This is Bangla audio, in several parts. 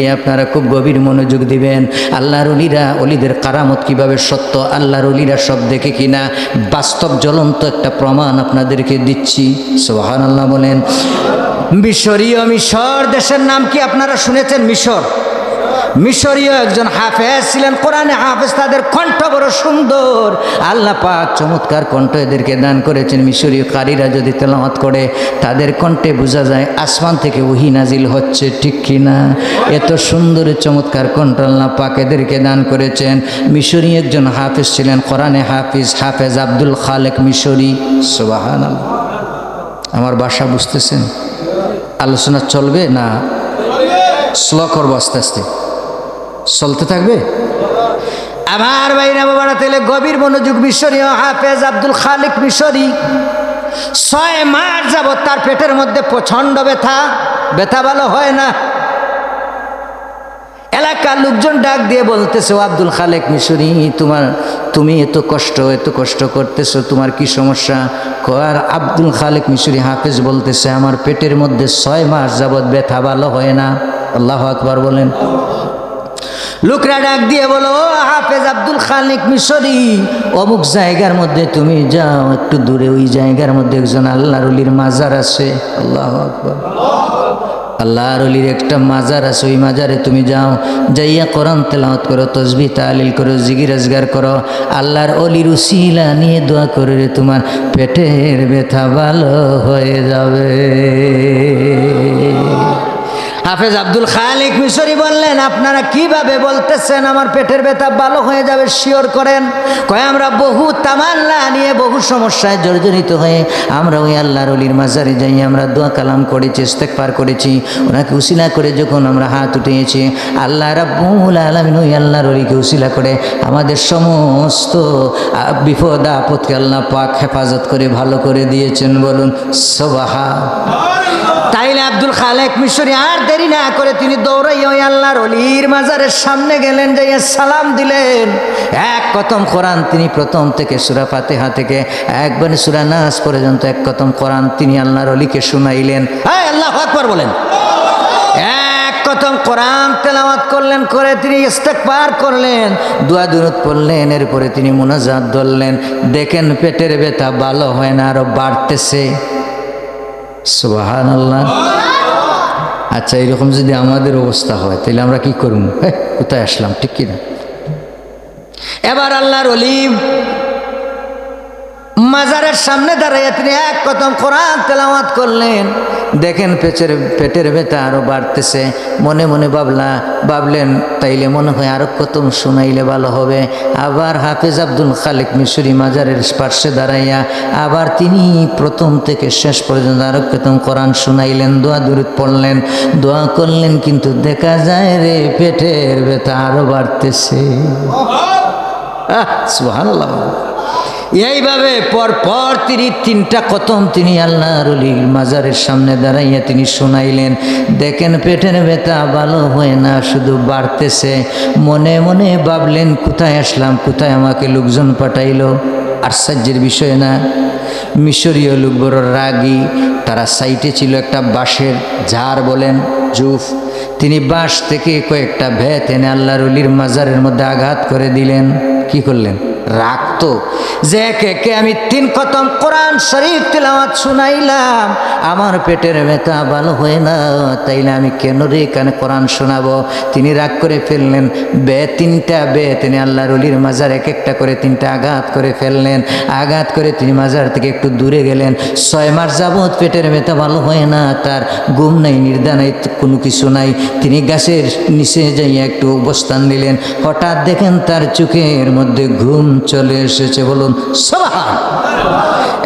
এই আপনারা খুব গভীর মনোযোগ দিবেন। আল্লাহর অলিরা, অলিদের কারামত কীভাবে সত্য, আল্লাহর অলিরা সব দেখে কিনা, বাস্তব জ্বলন্ত একটা প্রমাণ আপনাদেরকে দিচ্ছি। সোহান আল্লাহ বলেন। মিশরীয় মিশর, দেশের নাম কি আপনারা শুনেছেন মিশর? মিশরীয় একজন হাফেজ ছিলেন, কোরআনে হাফেজ, তাদের কণ্ঠ বড় সুন্দর। আল্লাহ পাক চমৎকার কণ্ঠ এদেরকে দান করেছেন। মিশরীয় কারীরা যদি তেলাওয়াত করে, তাদের কণ্ঠে বোঝা যায় আসমান থেকে ওহি নাজিল হচ্ছে, ঠিক কি না এত সুন্দর চমৎকার কণ্ঠ আল্লাহ পাক এদেরকে দান করেছেন। মিশরী একজন হাফেজ ছিলেন, কোরআনে হাফিজ, হাফেজ আব্দুল খালেক মিশরী। সুবাহান আমার বাসা বুঝতেছেন? আলোচনা চলবে না? স্ল করব আস্তে আস্তে। চলতে থাকবে? আমার বাইরা বাবারা তেলে গভীর মনোযোগ মিশরীয় হাফেজ আব্দুল খালিক মিশরি। ছয় মাস যাবৎ তার পেটের মধ্যে প্রচণ্ড ব্যথা ব্যথা ভালো হয় না। এলাকার লোকজন ডাক দিয়ে বলতেছে আব্দুল খালেক মিশরি, তোমার, তুমি এত কষ্ট এত কষ্ট করতেছো, তোমার কি সমস্যা? আর আব্দুল খালেক মিশরি হাফেজ বলতেছে, আমার পেটের মধ্যে ছয় মাস যাবৎ ব্যথা ভালো হয় না। আল্লাহ আকবার বলেন। লোকরা ডাক দিয়ে বলো, "ও হাফেজ আব্দুল খালিক মিশরি, অমুক জায়গার মধ্যে তুমি যাও, একটু দূরে ওই জায়গার মধ্যে একজন আল্লাহর অলির মাজার আছে। আল্লাহ আকবর। আল্লাহর একটা মাজার আছে, ওই মাজারে তুমি যাও, যাইয়া কোরআন তেলাওয়াত করো, তসবি তালিল করো জিগি রোজগার করো। আল্লাহর অলির উসিলা নিয়ে দোয়া করে তোমার পেটের ব্যথা ভালো হয়ে যাবে। হাফেজ আব্দুল খালিক মিশরি বললেন, আপনারা কীভাবে বলতেছেন? আমার পেটের ব্যথা ভালো হয়ে যাবে, শিওর করেন। কয়, আমরা বহু তামান্না নিয়ে বহু সমস্যায় জর্জরিত হয়ে আমরা ওই আল্লাহর অলির মাজারে যাই, আমরা দোয়া কালাম করেছি ইস্তেকবার করেছি। ওনাকে উসিলা করে যখন আমরা হাত উঠিয়েছি, আল্লাহ রাব্বুল আলামিন ওই আল্লাহর অলিকে উসিলা করে আমাদের সমস্ত বিপদ আপদকে আল্লাহ পাক হেফাজত করে ভালো করে দিয়েছেন বলুন সবাহা তাইলে আব্দুল খালেক মিশরি, আর দেরি না করে তিনি দৌড়াইয়া ওই আল্লাহর অলির মাজারের সামনে গেলেন, যাইয়া সালাম দিলেন। এক কতম কোরআন তিনি প্রথম থেকে, সুরা ফাতেহা থেকে, একবারে সুরা নাস পর্যন্ত এক কতম কোরআন তিনি আল্লাহর অলিকে শুনাইলেন। হ্যাঁ আল্লাহ আকবার বলেন। এক কোরআন তেলাওয়াত করলেন, করে তিনি ইস্তেকবার করলেন, দোয়া দুরুদ পড়লেন, এরপরে তিনি মুনাজাত ধরলেন। দেখেন পেটের ব্যথা ভালো হয় না, আরও বাড়তেছে। সুবাহান আল্লাহ আচ্ছা এরকম যদি আমাদের অবস্থা হয়, তাহলে আমরা কি করব? কোথায় আসলাম? ঠিক কিনা? এবার আল্লাহর অলিম মাজারের সামনে দাঁড়াইয়া তিনি এক কদম কোরআন তেলাওয়াত করলেন। দেখেন পেটের পেটের ব্যথা আরও বাড়তেছে। মনে মনে ভাবলা, ভাবলেন, তাইলে মনে হয় আরও কতম শুনাইলে ভালো হবে। আবার হাফেজ আব্দুল খালিক মিশরি মাজারের পার্শ্বে দাঁড়াইয়া আবার তিনি প্রথম থেকে শেষ পর্যন্ত আরও কতম কোরআন শুনাইলেন, দোয়া দূরত পড়লেন। দোয়া করলেন, কিন্তু দেখা যায় রে, পেটের ব্যথা আরও বাড়তেছে। আহ, সুবহানাল্লাহ। এইভাবে পর পর তিনি তিনটা কতম তিনি আল্লাহ অলির মাজারের সামনে দাঁড়াইয়া তিনি শোনাইলেন, দেখেন পেটের ব্যথা ভালো হয় না, শুধু বাড়তেছে। মনে মনে ভাবলেন, কোথায় আসলাম, কোথায় আমাকে লোকজন পাঠাইলো? আশ্চর্যের বিষয় না, মিশরীয় লোক বড় রাগী, তারা সাইটে ছিল একটা বাঁশের ঝাড় বলেন, জুফ। তিনি বাঁশ থেকে কয়েকটা ভেত এনে আল্লাহ রলির মাজারের মধ্যে আঘাত করে দিলেন। কি করলেন? রাখতো যে একে আমি তিন কতম কোরআন শরীফ তেলাওয়াত শুনাইলাম, আমার পেটের ব্যথা ভালো হয় না, তাইলে আমি কেন রে এখানে কোরআন শোনাবো? তিনি রাগ করে ফেললেন, বে তিনটা বে, তিনি আল্লাহ অলির মাজার এক একটা করে তিনটা আঘাত করে ফেললেন। আঘাত করে তিনি মাজার থেকে একটু দূরে গেলেন। ছয় মাস যাবৎ পেটের ব্যথা ভালো হয় না, তার ঘুম নাই নির্দা নাই, কোনো কিছু নাই। তিনি গাছের নিচে যাইয়া একটু অবস্থান নিলেন। হঠাৎ দেখেন তার চোখের মধ্যে ঘুম চলে এসেছে, বলুন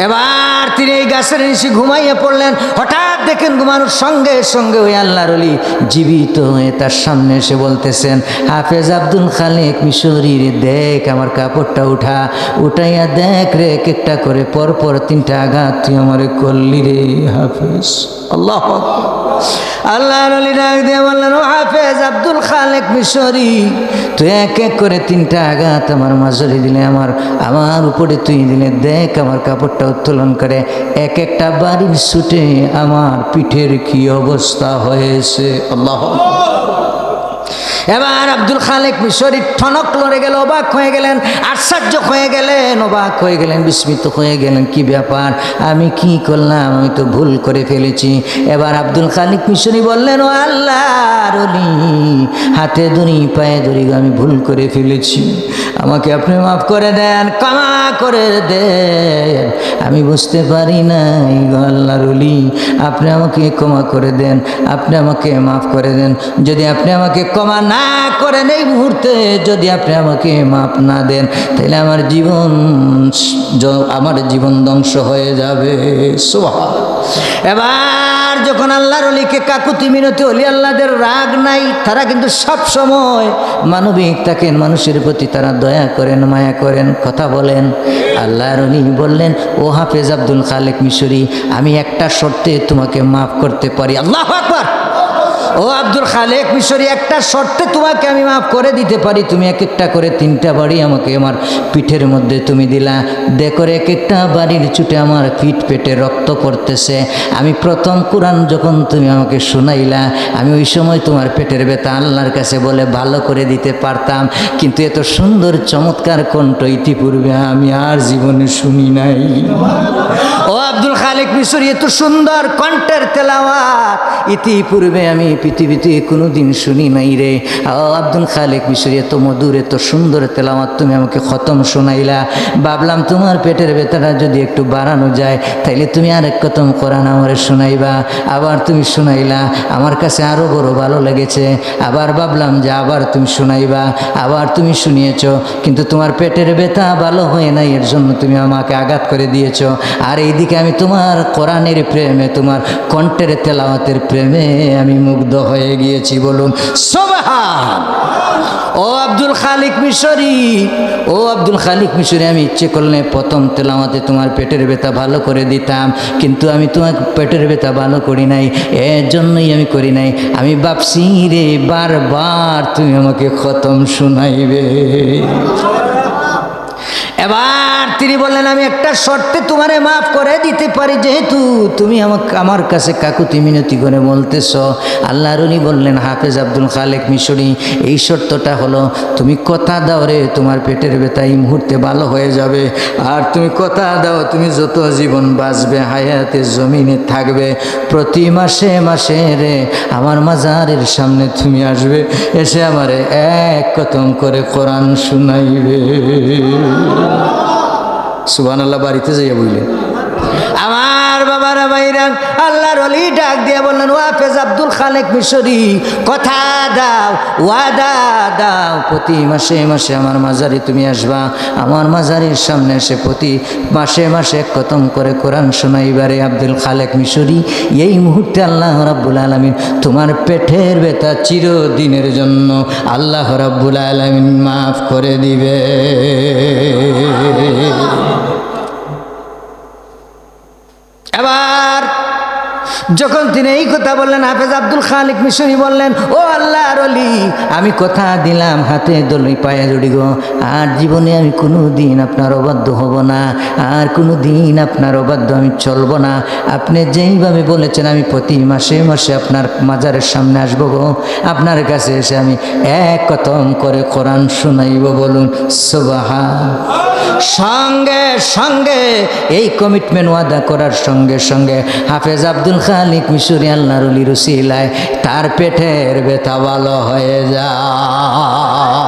এবার তিনি এই গাছের নিচে ঘুমাইয়ে পড়লেন। হঠাৎ দেখেন ঘুমানোর সঙ্গে সঙ্গে ওই আল্লাহর অলি জীবিত হয়ে তার সামনে এসে বলতেছেন, হাফেজ আব্দুল খালেক মিশরির দেখ আমার কাপড়টা উঠা, উঠাইয়া দেখ রে এক একটা করে পর পর তিনটা আঘাত তুই আমারে করলি রে, হাফেজ। আল্লাহ আল্লাহর অলি ডাক দিয়ে বললেন হাফেজ আব্দুল খালেক মিশরি, তুই এক এক করে তিনটা আঘাত আমার মাঝরি দিলে, আমার আমার উপরে তুই দিলে, দেখ আমার কাপড়টা উত্তোলন করে, এক একটা বাড়ির ছুটে আমার পিঠের কি অবস্থা হয়েছে? আল্লাহ এবার আব্দুল খালেক মিশরি ঠনক লড়ে গেল, অবাক হয়ে গেলেন, আশ্চর্য হয়ে গেলেন, অবাক হয়ে গেলেন, বিস্মিত হয়ে গেলেন, কি ব্যাপার? আমি কি করলাম? আমি তো ভুল করে ফেলেছি। এবার আব্দুল খালিক মিশরি বললেন, ও আল্লাহ রলি হাতে ধরি পায়ে ধরি আমি ভুল করে ফেলেছি। আমাকে আপনি মাফ করে দেন, ক্ষমা করে দেন। আমি বুঝতে পারি নাই আল্লাহ রলি আপনি আমাকে ক্ষমা করে দেন, আপনি আমাকে মাফ করে দেন। যদি আপনি আমাকে ক্ষমা না করেন এই মুহূর্তে যদি আপনি আমাকে মাফ না দেন, তাহলে আমার জীবন আমার জীবন ধ্বংস হয়ে যাবে। এবার যখন আল্লাহর অলিকে কাকুতি মিনতি অলি, আল্লাহদের রাগ নাই, তারা কিন্তু সব সময় মানবিক থাকেন, মানুষের প্রতি তারা দয়া করেন, মায়া করেন, কথা বলেন। আল্লাহর অলি বললেন, ও হাফেজ আব্দুল খালেক মিশরি, আমি একটা শর্তে তোমাকে মাফ করতে পারি। আল্লাহ আকবার। ও আব্দুল খালেক, মিশরি, একটা শর্তে তোমাকে আমি মাফ করে দিতে পারি। তুমি এক একটা করে তিনটা বাড়ি আমাকে আমার পিঠের মধ্যে তুমি দিলা। দেখরে এক একটা বাড়ির চুটে আমার পিঠ পেটে রক্ত পড়তেছে। আমি প্রথম কোরআন যখন তুমি আমাকে শোনাইলা, আমি ওই সময় তোমার পেটের ব্যথা আল্লাহর কাছে বলে ভালো করে দিতে পারতাম। কিন্তু এত সুন্দর চমৎকার কণ্ঠ ইতিপূর্বে আমি আর জীবনে শুনি নাই। আব্দুল মিশরি, এত সুন্দর কণ্ঠের তেলাওয়াত। ইতিপূর্বে আমি পৃথিবীতে কোনো দিন শুনি নাই রে। আব্দুল খালেক মিশরি, এত মধুর, এত সুন্দর তেলাওয়াত তুমি আমাকে খতম শোনাইলা। ভাবলাম তোমার পেটের ব্যথাটা যদি একটু বাড়ানো যায়, তাইলে তুমি আর এক কতম কোরআন আমার শোনাইবা। আবার তুমি শোনাইলা, আমার কাছে আরও বড় ভালো লেগেছে। আবার ভাবলাম যে আবার তুমি শোনাইবা, আবার তুমি শুনিয়েছ, কিন্তু তোমার পেটের ব্যথা ভালো হয় নাই, এর জন্য তুমি আমাকে আঘাত করে দিয়েছ। আর এইদিকে আমি তোমার কোরআনের প্রেমে, তোমার কণ্ঠের তেলাওয়াতের প্রেমে আমি মুগ্ধ হয়ে গিয়েছি, বলুন। ও আব্দুল খালিক মিশরি! ও আব্দুল খালিক মিশরি, আমি ইচ্ছে করলে প্রথম তেলাওয়াতে তোমার পেটের ব্যথা ভালো করে দিতাম, কিন্তু আমি তোমার পেটের ব্যথা ভালো করি নাই এর জন্যই আমি করি নাই। আমি ভাবছি রে, বারবার তুমি আমাকে খতম শোনাইবে। এবার তিনি বললেন, আমি একটা শর্তে তোমারে মাফ করে দিতে পারি। যেহেতু তুমি আমাকে, আমার কাছে কাকুতি মিনতি করে বলতেছ। আল্লাহর উনি বললেন, হাফেজ আব্দুল খালেক মিশরি, এই শর্তটা হলো, তুমি কথা দাও রে, তোমার পেটের ব্যথা এই মুহূর্তে ভালো হয়ে যাবে। আর তুমি কথা দাও, তুমি যত জীবন বাঁচবে, হায়াতে জমিনে থাকবে, প্রতি মাসে মাসে রে, আমার মাজারের সামনে তুমি আসবে, এসে আমারে এক কতম করে কোরআন শুনাইবে। সুবান আল্লাহ বাড়িতে যাইয়া বইলে। আমার বাবারা ভাইরা, আল্লাহর অলি ডাক দিয়ে বললেন ওয়াফেজ আব্দুল খালেক মিশরি, কথা দাও, ওয়াদা দাও। প্রতি মাসে মাসে আমার মাজারে তুমি আসবা। আমার মাজারের সামনে এসে প্রতি মাসে মাসে কতম করে কোরআন শোনাইবারে আব্দুল খালেক মিশরি। এই মুহূর্তে আল্লাহ রাব্বুল আলমিন তোমার পেটের ব্যথা চিরদিনের জন্য আল্লাহ রাব্বুল আলমিন মাফ করে দিবে। এবার যখন তিনি এই কথা বললেন, হাফেজ আব্দুল খালিক মিশরি বললেন, ও আল্লাহ রলি আমি কথা দিলাম হাতে দলি পায়ে জড়ি গো। আর জীবনে আমি কোনো দিন আপনার অবাধ্য হব না, আর কোনো দিন আপনার অবাধ্য আমি চলব না। আপনি যেইভাবে বলেছেন, আমি প্রতি মাসে মাসে আপনার মাজারের সামনে আসব গো। আপনার কাছে এসে আমি এক কতম করে কোরআন শোনাইব বলুন সোবাহা সঙ্গে সঙ্গে এই কমিটমেন্ট ওয়াদা করার সঙ্গে সঙ্গে হাফেজ আব্দুল আলী কিশোরী আল্লাহর রুলি রুসিলায় তার পেটের ব্যথা ভালো হয়ে যায়।